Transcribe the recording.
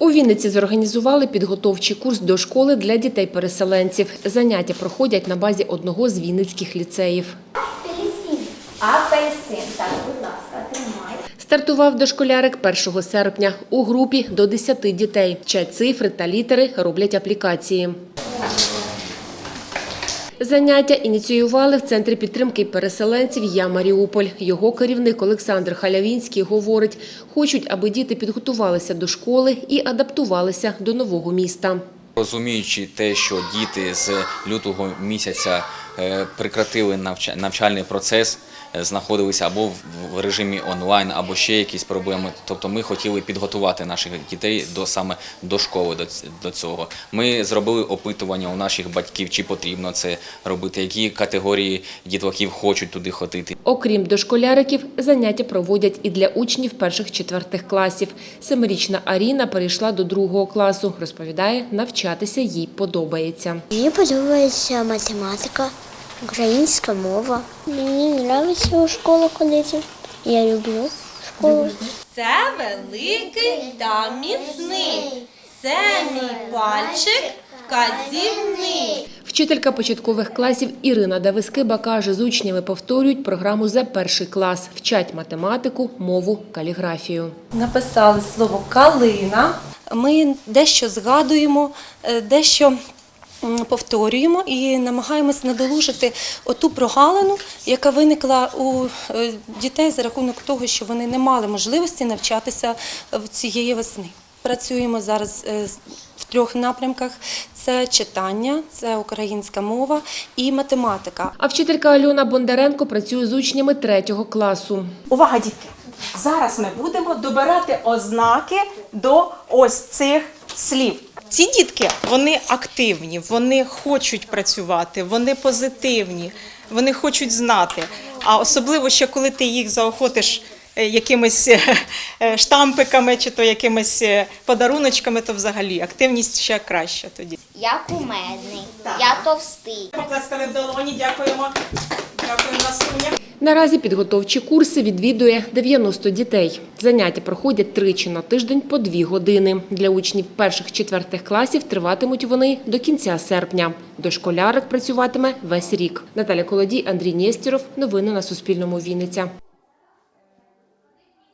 У Вінниці зорганізували підготовчий курс до школи для дітей-переселенців. Заняття проходять на базі одного з вінницьких ліцеїв. Апельсин. Апельсин. Так, будь ласка, тримай. Стартував дошколярик 1 серпня. У групі до 10 дітей. Чай цифри та літери, роблять аплікації. Заняття ініціювали в центрі підтримки переселенців «Я Маріуполь». Його керівник Олександр Халявінський говорить, хочуть, аби діти підготувалися до школи і адаптувалися до нового міста. Розуміючи те, що діти з лютого місяця е, прекратили навча- навчальний процес, е, знаходилися або в- режимі онлайн, або ще якісь проблеми. Тобто ми хотіли підготувати наших дітей до саме до школи до цього. Ми зробили опитування у наших батьків, чи потрібно це робити, які категорії дітлахів хочуть туди ходити. Окрім дошколяриків, заняття проводять і для учнів перших-четвертих класів. Семирічна Аріна перейшла до другого класу. Розповідає, навчатися їй подобається. Мені подобається математика, українська мова. Мені подобається у школу ходити. Я люблю школу. Це великий та міцний. Це мій пальчик вказівний. Вчителька початкових класів Ірина Давискиба каже, з учнями повторюють програму за перший клас, вчать математику, мову, каліграфію. Написали слово калина. Ми дещо згадуємо, е, дещо повторюємо і намагаємось надолужити оту прогалину, яка виникла у е, дітей за рахунок того, що вони не мали можливості навчатися в цієї весни. Працюємо зараз е, в трьох напрямках: це читання, це українська мова і математика. А вчителька Альона Бондаренко працює з учнями третього класу. Увага, дітки! Зараз ми будемо добирати ознаки до ось цих слів. Ці дітки вони активні, вони хочуть працювати, вони позитивні, вони хочуть знати. А особливо ще коли ти їх заохотиш якимись е, штампиками чи то якимись е, подаруночками, то взагалі активність ще краща тоді. Я кумедний. Я товстий. Поплескали в долоні, дякуємо. Дякуємо Настуня. Наразі підготовчі курси відвідує 90 дітей. Заняття проходять тричі на тиждень по дві години. Для учнів перших-четвертих класів триватимуть вони до кінця серпня. Дошколярик працюватиме весь рік. Наталя Колодій, Андрій Нєстєров. Новини на Суспільному. Вінниця.